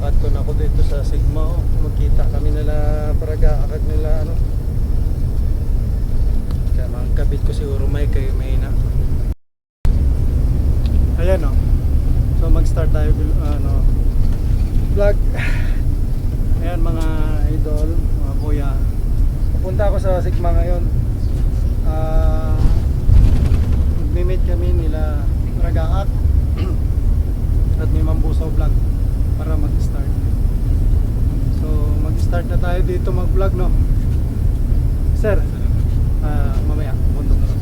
makadto na ako dito sa Sigma. Oh. Magkita kami nila paraga akad nila ano. Kaya mga ko siguro may kay may na. Ayan oh. So mag-start tayo ano vlog. Ayan mga idol, mga kuya. Pupunta ako sa Sigma ngayon. Ah Magmi-meet kami nila Ragaak at ni Mambusaw Vlog para mag-start. So, mag-start na tayo dito mag-vlog, no? Sir, ah, mamaya, bundok na.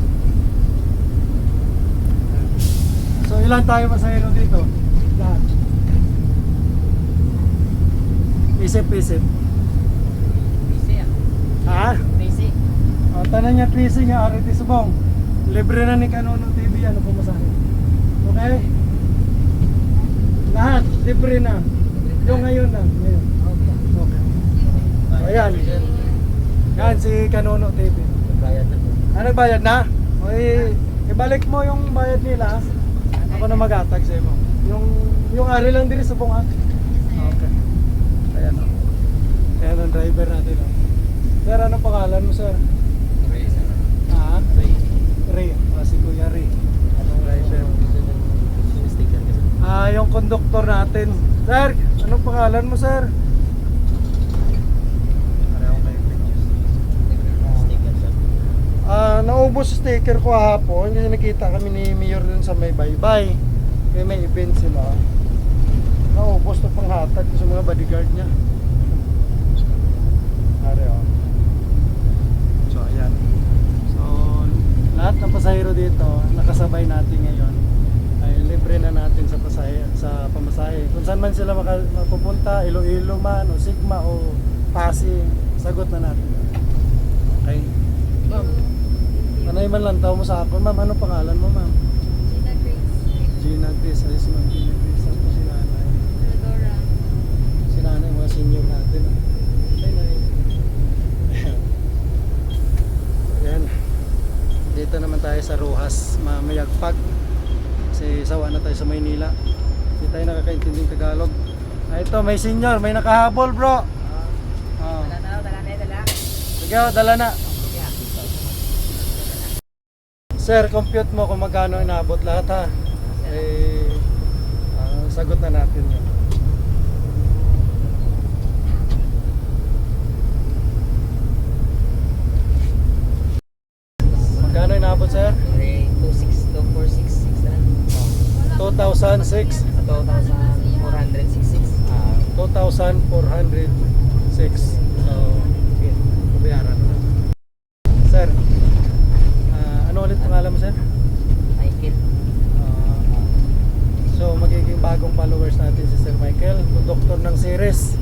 So, ilan tayo pasahero dito? Lahat. Isip-isip. Ah. Ha? Busy. O, tanan niya Tracy nga, Ariti Subong. Libre na ni Kanono TV, ano pumasahe. Okay? Lahat, libre na. Yung ngayon lang. Ngayon. Okay. Ayan. Yan si Kanono TV. Bayad na po. Ano bayad na? O, ibalik mo yung bayad nila. Ako na magatag sa mo. Yung yung ari lang diri sa bunga. Okay. Ayan o. Ayan ang driver natin o. Sir, ano pangalan mo sir? Ray, sir. Ha? Ray. Ray. Ah, si Kuya Ray. Anong driver? Ah, yung conductor natin. Sir, anong pangalan mo sir? Ah, naubos sticker ko hapon kasi nakita kami ni Mayor dun sa may baybay. Kaya may event sila. Naubos na panghatag sa mga bodyguard niya. Are oh. So ayan. So lahat ng pasahero dito nakasabay natin ngayon ay libre na natin sa pasahe sa pamasahe. Kung saan man sila maka, mapupunta, Iloilo man o Sigma o Pasig, sagot na natin. Okay. Ma'am, Panay man lang tao mo sa akin, ma'am. Ano pangalan mo, ma'am? Gina Grace, Gina Grace. Ayos, ma'am. Gina Grace. Ako si nanay. Teodora. Si nanay, mga senior natin. ah. Ay, nanay. Ayan. Dito naman tayo sa Rojas, Mamayagpag. Kasi sawa na tayo sa Maynila. Hindi tayo nakakaintinding Tagalog. Ah, ito, may senior. May nakahabol, bro. Oh. Dala na, dala na, dala. Sige, oh, dala na. Sir, compute mo kung magkano inabot lahat ha. Eh, ah, sagot na natin yun. Magkano inabot sir? Ray, 26246 na. 2,006. 2,466. Ah, 2,406. So, sige, babayaran na. Sir, ah, ano ulit pangalan mo sir? Michael. Ah, so magiging bagong followers natin si Sir Michael, doktor ng series.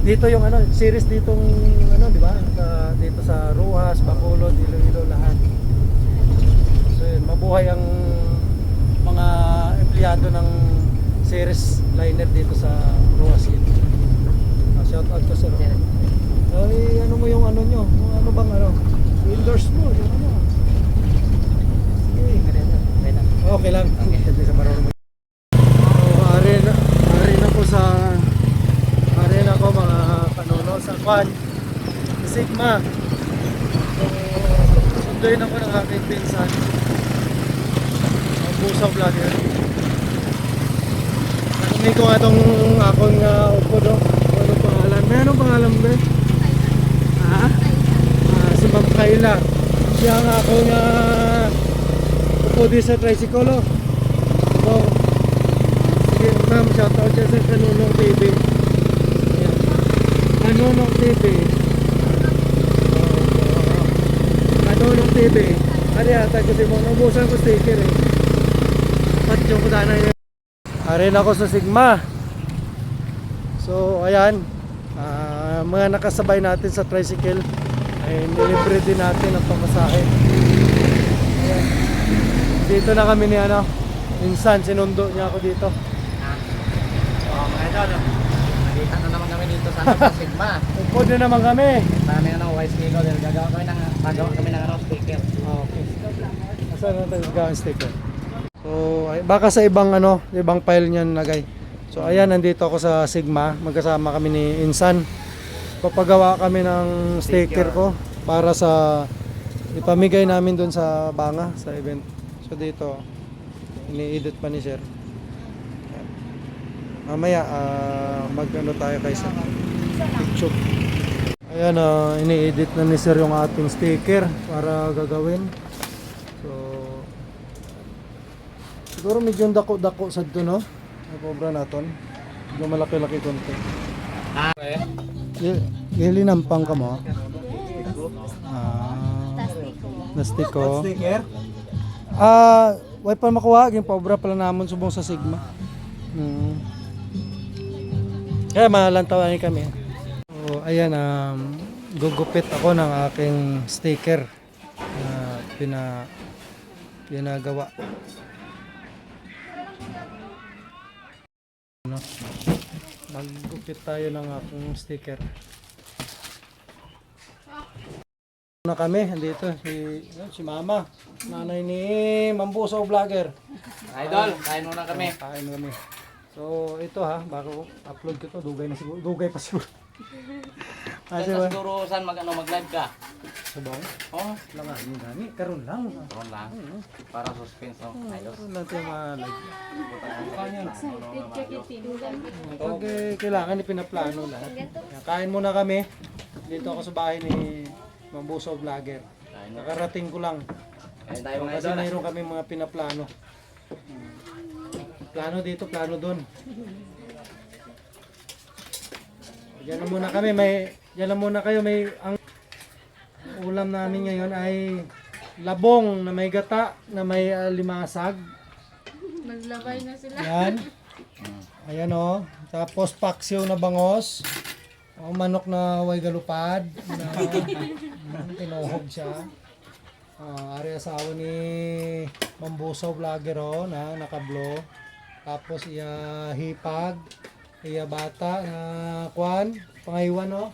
Dito yung ano, series ditong ano, di ba? Sa- dito sa Ruas, Bacolod, Iloilo lahat. So yun, mabuhay ang mga empleyado ng series liner dito sa Ruas City. Ah, shout out ko sir. Ay, ano mo yung ano nyo? Ano bang ano? Endorse mo, yung ano? Sige. Okay lang. Hindi sa marunong mag- So, ari na, ari na po sa ari na ko mga kanuno sa kwan. Sa Sigma. So, sunduin ako ng aking pinsan. Ang busang vlogger. Ko nga itong akong uh, upo do. Ano pangalan? May anong pangalan ba? Ha? Ah, si Ma'am Kayla. Siya ang akong uh, upo di sa tricycle. oh. So, sige ma'am, shoutout dyan sa Kanunong TV. Ayan. Kanunong TV. Oh, Kanunong TV. Ari ata kasi mo, nabusan ko sticker eh. At yung kudana yun. Ari na ako sa Sigma. So, ayan. Ah, mga nakasabay natin sa tricycle ay nilibre din natin ang pamasahe. Ayan. Dito na kami ni ano, minsan sinundo niya ako dito. Oh, mga idol. Nakita na naman kami dito sa ano, Sigma. Upo din naman kami. Dami na ng wise dahil gagawa kami ng gagawa kami ng ano. Ah, okay. Asan na tayo gawin sticker? Ay, baka sa ibang ano, ibang file niyan lagay. So ayan, nandito ako sa Sigma. Magkasama kami ni Insan. Papagawa kami ng sticker ko para sa ipamigay namin doon sa Banga, sa event. So dito, ini-edit pa ni Sir. Mamaya, ah, mag-ano tayo kay Sir. Picture. Ayan, ah, ini-edit na ni Sir yung ating sticker para gagawin. So, siguro medyo dako-dako sa ito, no? Ang pobra naton. Medyo malaki-laki konti. Ah, eh. Gili nampang ka mo? Ah, Plastiko. plastiko. Ah, way pa makuha, yung pobra pala namon subong sa Sigma. Hmm. Kaya malantawan kami. So, ayan, um, gugupit ako ng aking sticker na pina pinagawa. Ano? Maggupit tayo ng akong sticker. na kami, andito si si Mama, nanay ni Mambuso Vlogger. Idol, kain muna kami. Kain kami. So ito ha, bago upload ko to, dugay na siguro, dugay pa siguro. Kasi siguro saan mag, ano, mag-live ka? Sabang? Oh, Lang yung gani, karon lang. ron lang. Para suspense, oh. Ayos. Karon lang tayo kitinugan. Pag eh, kailangan ipinaplano lahat. Kain muna kami. Dito ako sa bahay ni Mambuso Vlogger. Nakarating ko lang. Kain tayo mga Kasi ah. mayroon kami mga pinaplano. Plano dito, plano doon. Diyan na muna kami, may diyan na muna kayo, may ang ulam namin ngayon ay labong na may gata, na may ah, limasag. Maglabay na sila. Yan. Ayan o. Tapos paksiw na bangos. O manok na way galupad. Na mm, tinuhog siya. Ah, ari asawa ni Mambusaw Vlogger o na nakablo. Tapos iya hipag. Iya bata na kwan. Pangaywan o.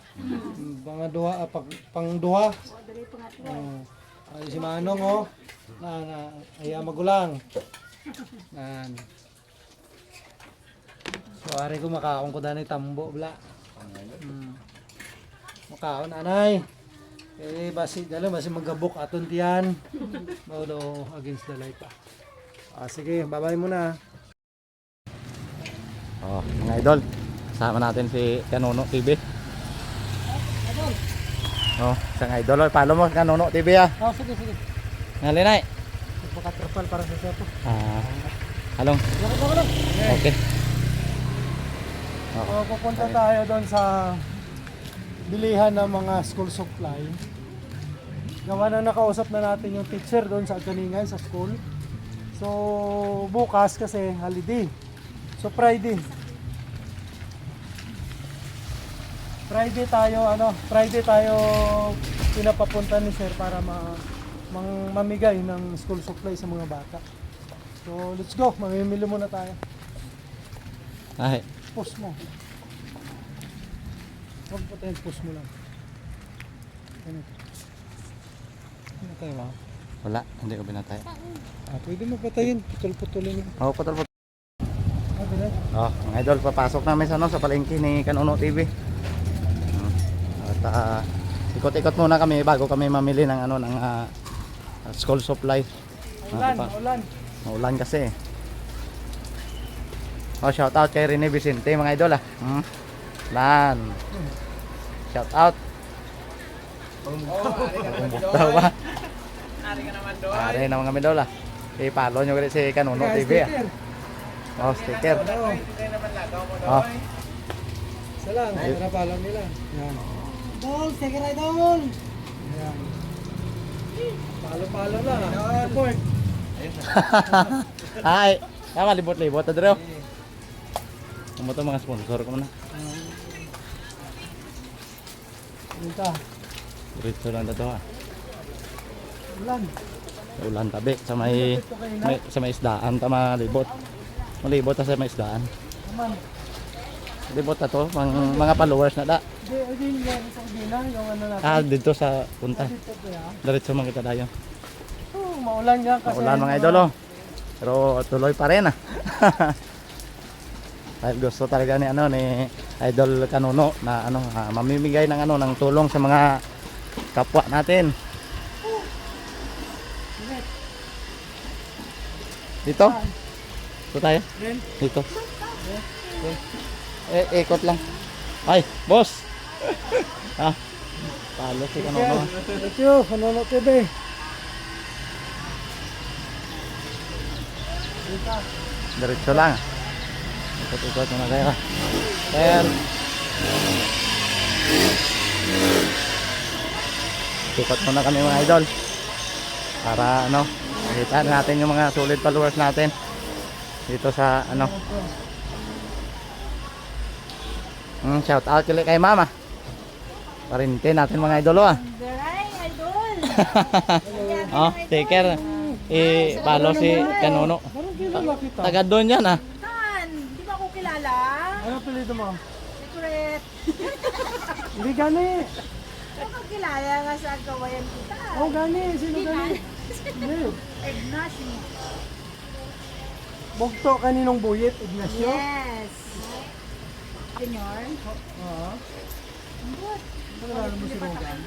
Pang duha, ah, pang, pang duha. Oh. Ay, si Manong o. Na, na, iya magulang. Nan. So ari ko makaon ko dani tambo bla. Hmm. Makaon anay. Eh basi dala basi magabok aton tiyan. Modo against the light pa. Ah sige, babay muna. Oh, mga idol. Kasama natin si Kanono TV. Oh, isang idol. Oh, Follow mo Kanono TV ah. Oh sige sige. Ngalinay. Baka trapal para sa sepo. Ah, halong. Okay. So pupunta tayo doon sa bilihan ng mga school supply. Gawa na nakausap na natin yung teacher doon sa Kaningan sa school. So bukas kasi holiday. So Friday. Friday tayo ano, Friday tayo pinapapunta ni sir para ma mang mamigay ng school supply sa mga bata. So let's go, mamimili muna tayo. Ay, Post mo. Huwag po tayong post mo lang. Ano? Ano tayo ba? wala. Hindi ko binatay. Ah, pwede mo patayin. Putol-putulin mo. Oh, putol putol. Ah. Oh, mga idol, papasok namin sa, ano, sa palengke ni Kanono TV. At ah, ikot-ikot muna kami bago kami mamili ng ano ng ah, school supply. Ulan, pa. ulan. Maulan kasi. Oh, shout out kay Rene Vicente mga idol ah. Hmm. Lan. Shout out. Daw ba? Ari ka naman doon. Ari naman kami doon ah. I-follow nyo ulit si Kanono Kaya, TV ah. sticker. Oh, sticker. Oh. Isa lang. Para pa alam nila. Yan. Idol, sticker idol. Yan. Palo-palo lang. ah. Support. Ay, kama libot-libot ta dre. Kumo to mga sponsor ko na. Punta. Diretso lang to ha. Ulan. Sa ulan tabi sa may, may sa may isdaan ta malibot. Malibot ta sa may isdaan. Naman. Libot ta to mga, mga followers na da. Di, di, yung sa Udina, yung ano natin. Ah, dito sa punta. Dito yan. Diretso man kita dayon. Oh, maulan yan kasi. Maulan mga idol oh. Pero tuloy pa rin ah. Dahil gusto talaga ni ano ni Idol Kanuno na ano ah, mamimigay ng ano ng tulong sa mga kapwa natin. Dito? Dito tayo? Dito. Eh, ikot lang. Ay, boss! ah, palo si Kanuno. Thank you, Kanono TV. Diretso lang. Ikot-ikot muna tayo. Sir. Ikot muna kami mga idol. Para ano, makita natin yung mga solid followers natin. Dito sa ano. Mm, shout out ulit kay mama. Parintin natin mga idol ah. Garay, idol! oh, take care. Eh, palo si Kanuno. Taga doon yan ah. Saan? Di ba ako kilala? Ano apelido mo? Secret. Hindi gani. Ako kilala nga sa gawayan kita. Oh, gani. Sino gani? Hindi. Ignacio. Bugto kaninong buyit, Ignacio? Yes. Junior? Oo. Ano mo si Rogan?